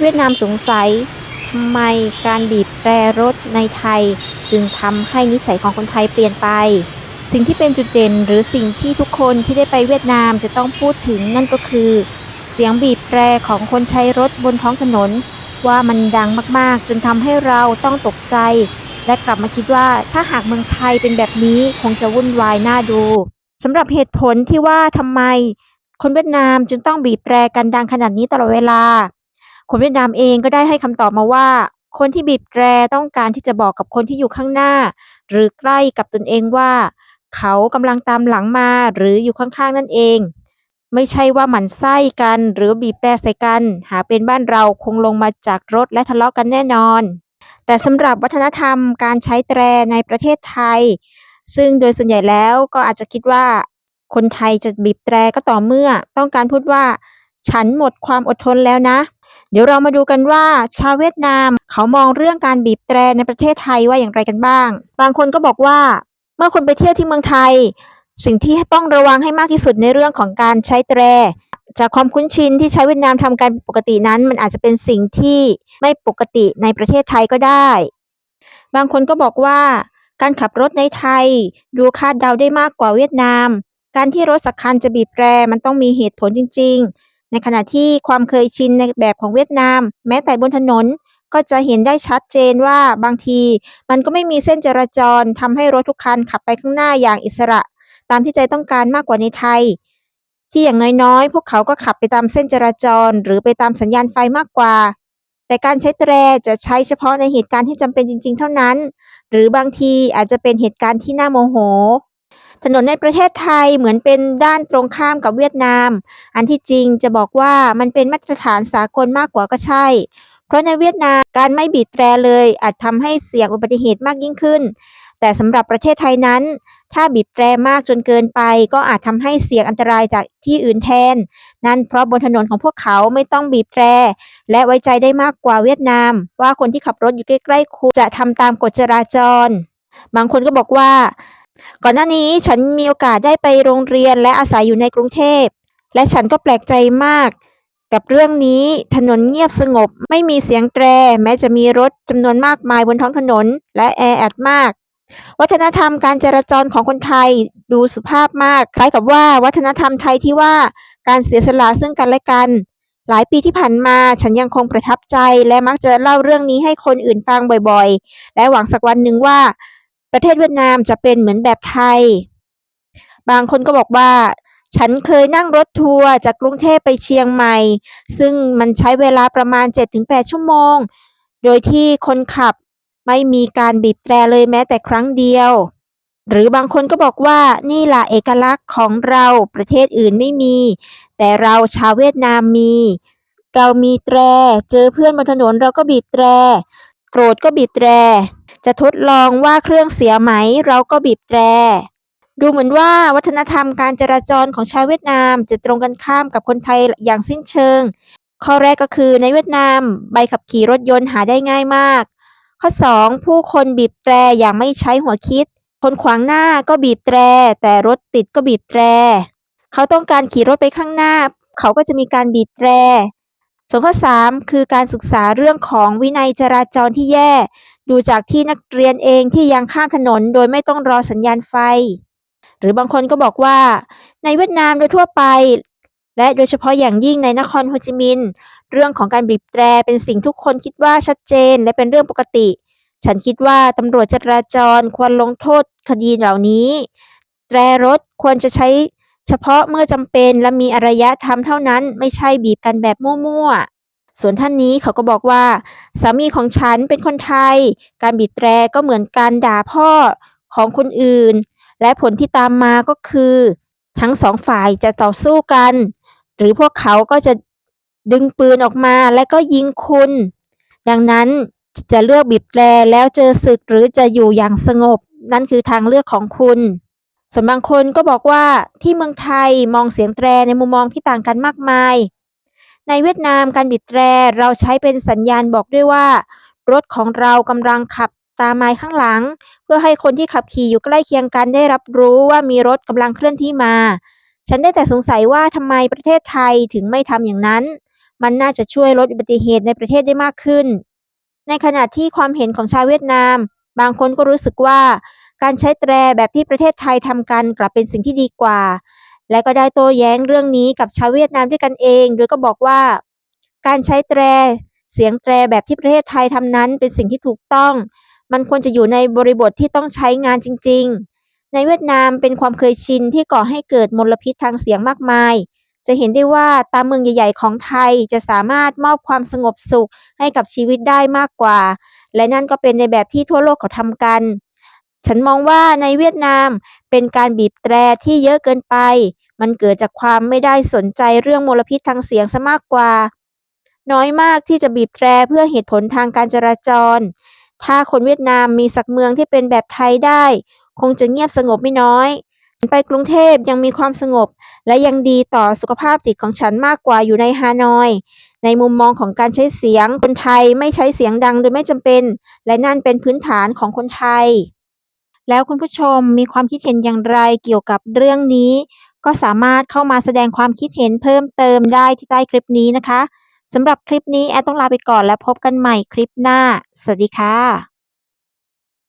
เวียดนามสงสัยทำไมการบีบแตรรถในไทย จึงทำให้นิสัยของคนไทยเปลี่ยนไป สิ่งที่เป็นจุดเด่นหรือสิ่งที่ทุกคนที่ได้ไปเวียดนามจะต้องพูดถึงนั่นก็คือ เสียงบีบแตรของคนใช้รถบนท้องถนน ว่ามันดังมากๆ จนทำให้เราต้องตกใจ และกลับมาคิดว่าถ้าหากเมืองไทยเป็นแบบนี้คงจะวุ่นวายน่าดูสำหรับเหตุผลที่ว่าทำไมคนเวียดนามจึงต้องบีบแตรกันดังขนาดนี้ตลอดเวลา คนเวียดนามเองก็ได้ให้คำตอบมาว่า คนที่บีบแตรต้องการที่จะบอกกับคนที่อยู่ข้างหน้า หรือใกล้กับตนเองว่า เขากำลังตามหลังมาหรืออยู่ข้างๆนั่นเอง ไม่ใช่ว่าหมั่นไส้กันหรือบีบแตรใส่กัน หาเป็นบ้านเราคงลงมาจากรถและทะเลาะกันแน่นอน แต่สำหรับวัฒนธรรมการใช้แตรในประเทศไทย ซึ่งโดยส่วนใหญ่แล้วก็อาจจะคิดว่า คนไทยจะบีบแตรก็ต่อเมื่อ ต้องการพูดว่า ฉันหมดความอดทนแล้วนะ เดี๋ยวเรามาดูกันว่าชาวเวียดนาม เขามองเรื่องการบีบแตรในประเทศไทยว่าอย่างไรกันบ้าง บางคนก็บอกว่า เมื่อคุณไปเที่ยวที่เมืองไทย สิ่งที่ต้องระวังให้มากที่สุดในเรื่องของการใช้แตร จากความคุ้นชินที่ใช้เวียดนามทำการปกตินั้น มันอาจจะเป็นสิ่งที่ไม่ปกติในประเทศไทยก็ได้ บางคนก็บอกว่า การขับรถในไทย ดูคาดเดาได้มากกว่าเวียดนาม การที่รถสักคันจะบีบแตรมันต้องมีเหตุผลจริง ๆ ในขณะที่ความเคยชินในแบบของเวียดนาม แม้แต่บนถนนก็จะเห็นได้ชัดเจนว่าบางที มันก็ไม่มีเส้นจราจรทำให้รถทุกคันขับไปข้างหน้าอย่างอิสระ ตามที่ใจต้องการมากกว่าในไทย ที่อย่างน้อยๆ พวกเขาก็ขับไปตามเส้นจราจร หรือไปตามสัญญาณไฟมากกว่า แต่การใช้แตรจะใช้เฉพาะในเหตุการณ์ที่จำเป็นจริง ๆ เท่านั้น หรือบางทีอาจจะเป็นเหตุการณ์ที่น่าโมโห ถนนในประเทศไทยเหมือนเป็นด้านตรงข้ามกับเวียดนาม อันที่จริงจะบอกว่ามันเป็นมาตรฐานสากลมากกว่าก็ใช่ เพราะในเวียดนามการไม่บีบแตรเลยอาจทำให้เสี่ยงอุบัติเหตุมากยิ่งขึ้น แต่สำหรับประเทศไทยนั้น ถ้าบีบแตรมากจนเกินไป ก็อาจทำให้เสี่ยงอันตรายจากที่อื่นแทน นั่นเพราะบนถนนของพวกเขาไม่ต้องบีบแตร และไว้ใจได้มากกว่าเวียดนาม ว่าคนที่ขับรถอยู่ใกล้ๆคุณจะทำตามกฎจราจร บางคนก็บอกว่า ก่อนหน้านี้ฉันมีโอกาสได้ไปโรงเรียนและอาศัยอยู่ในกรุงเทพ และฉันก็แปลกใจมาก กับเรื่องนี้ถนนเงียบสงบ ไม่มีเสียงแตร แม้จะมีรถจำนวนมากมายบนท้องถนน และแออัดมาก วัฒนธรรมการจราจรของคนไทยดูสุภาพมาก คล้ายกับว่าวัฒนธรรมไทยที่ว่าการเสียสละซึ่งกันและกัน หลายปีที่ผ่านมาฉันยังคงประทับใจ และมักจะเล่าเรื่องนี้ให้คนอื่นฟังบ่อยๆ และหวังสักวันหนึ่งว่า ประเทศเวียดนามจะเป็นเหมือนแบบไทย บางคนก็บอกว่า ฉันเคยนั่งรถทัวร์จากกรุงเทพไปเชียงใหม่ ซึ่งมันใช้เวลาประมาณ 7-8 ชั่วโมง โดยที่คนขับไม่มีการบีบแตรเลยแม้แต่ครั้งเดียว หรือบางคนก็บอกว่านี่ล่ะเอกลักษณ์ของเราประเทศอื่นไม่มี แต่เราชาวเวียดนามมี เรามีแตร เจอเพื่อนบนถนนเราก็บีบแตร โกรธก็บีบแตร จะทดลองว่าเครื่องเสียไหม เราก็บีบแตร ดูเหมือนว่าวัฒนธรรมการจราจรของชาวเวียดนามจะตรงกันข้ามกับคนไทยอย่างสิ้นเชิง ข้อแรกก็คือในเวียดนามใบขับขี่รถยนต์หาได้ง่ายมาก ข้อ 2 ผู้คนบีบแตรอย่างไม่ใช้หัวคิด คนขวางหน้าก็บีบแตร แต่รถติดก็บีบแตร เขาต้องการขี่รถไปข้างหน้า เขาก็จะมีการบีบแตรส่วนข้อ 3 คือการศึกษาเรื่องของวินัยจราจรที่แย่ ดูจากที่นักเรียนเองที่ยังข้ามถนนโดยไม่ต้องรอสัญญาณไฟ หรือบางคนก็บอกว่า ในเวียดนามโดยทั่วไป และโดยเฉพาะอย่างยิ่งในนครโฮจิมินห์เรื่องของการบีบแตรเป็นสิ่งทุกคนคิดว่าชัดเจนและเป็นเรื่องปกติ ฉันคิดว่าตำรวจจราจรควรลงโทษคดีเหล่านี้ แตรรถควรจะใช้เฉพาะเมื่อจำเป็นและมีอารยธรรมเท่านั้น ไม่ใช่บีบกันแบบมั่วๆ ส่วนท่านนี้เขาก็บอกว่า สามีของฉันเป็นคนไทย การบีบแตรก็เหมือนการด่าพ่อของคนอื่น และผลที่ตามมาก็คือ ทั้งสองฝ่ายจะต่อสู้กัน หรือพวกเขาก็จะดึงปืนออกมาและก็ยิงคุณ ดังนั้นจะเลือกบีบแตรแล้วเจอศึกหรือจะอยู่อย่างสงบ นั่นคือทางเลือกของคุณ ส่วนบางคนก็บอกว่าที่เมืองไทยมองเสียงแตรในมุมมองที่ต่างกันมากมาย ในเวียดนามการบีบแตรเราใช้เป็นสัญญาณบอกด้วยว่า รถของเรากำลังขับตามไมาข้างหลัง เพื่อให้คนที่ขับขี่อยู่ใกล้เคียงกันได้รับรู้ว่ามีรถกำลังเคลื่อนที่มา ฉันได้แต่สงสัยว่าทำไมประเทศไทยถึงไม่ทำอย่างนั้น มันน่าจะช่วยลดอุบัติเหตุในประเทศได้มากขึ้น ในขณะที่ความเห็นของชาวเวียดนาม บางคนก็รู้สึกว่า การใช้แตรแบบที่ประเทศไทยทำกันกลับเป็นสิ่งที่ดีกว่า และก็ได้โต้แย้งเรื่องนี้กับชาวเวียดนามด้วยกันเอง โดยก็บอกว่า การใช้แตร เสียงแตรแบบที่ประเทศไทยทำนั้นเป็นสิ่งที่ถูกต้อง มันควรจะอยู่ในบริบทที่ต้องใช้งานจริง ๆ ในเวียดนามเป็นความเคยชินที่ก่อให้เกิดมลพิษทางเสียงมากมาย จะเห็นได้ว่าตามเมืองใหญ่ ๆ ของไทยจะสามารถมอบความสงบสุขให้กับชีวิตได้มากกว่า และนั่นก็เป็นในแบบที่ทั่วโลกเขาทำกัน ฉันมองว่าในเวียดนามเป็นการบีบแตรที่เยอะเกินไป มันเกิดจากความไม่ได้สนใจเรื่องมลพิษทางเสียงซะมากกว่า น้อยมากที่จะบีบแตรเพื่อเหตุผลทางการจราจร ถ้าคนเวียดนามมีสักเมืองที่เป็นแบบไทยได้ คงจะเงียบสงบไม่น้อยฉันไปกรุงเทพยังมีความสงบ และยังดีต่อสุขภาพจิตของฉันมากกว่าอยู่ในฮานอย ในมุมมองของการใช้เสียงคนไทยไม่ใช้เสียงดังโดยไม่จำเป็น และนั่นเป็นพื้นฐานของคนไทย แล้วคุณผู้ชมมีความคิดเห็นอย่างไรเกี่ยวกับเรื่องนี้ ก็สามารถเข้ามาแสดงความคิดเห็นเพิ่มเติมได้ที่ใต้คลิปนี้นะคะสำหรับคลิปนี้แอดต้องลาไปก่อนแล้วพบกันใหม่คลิปหน้า สวัสดีค่ะ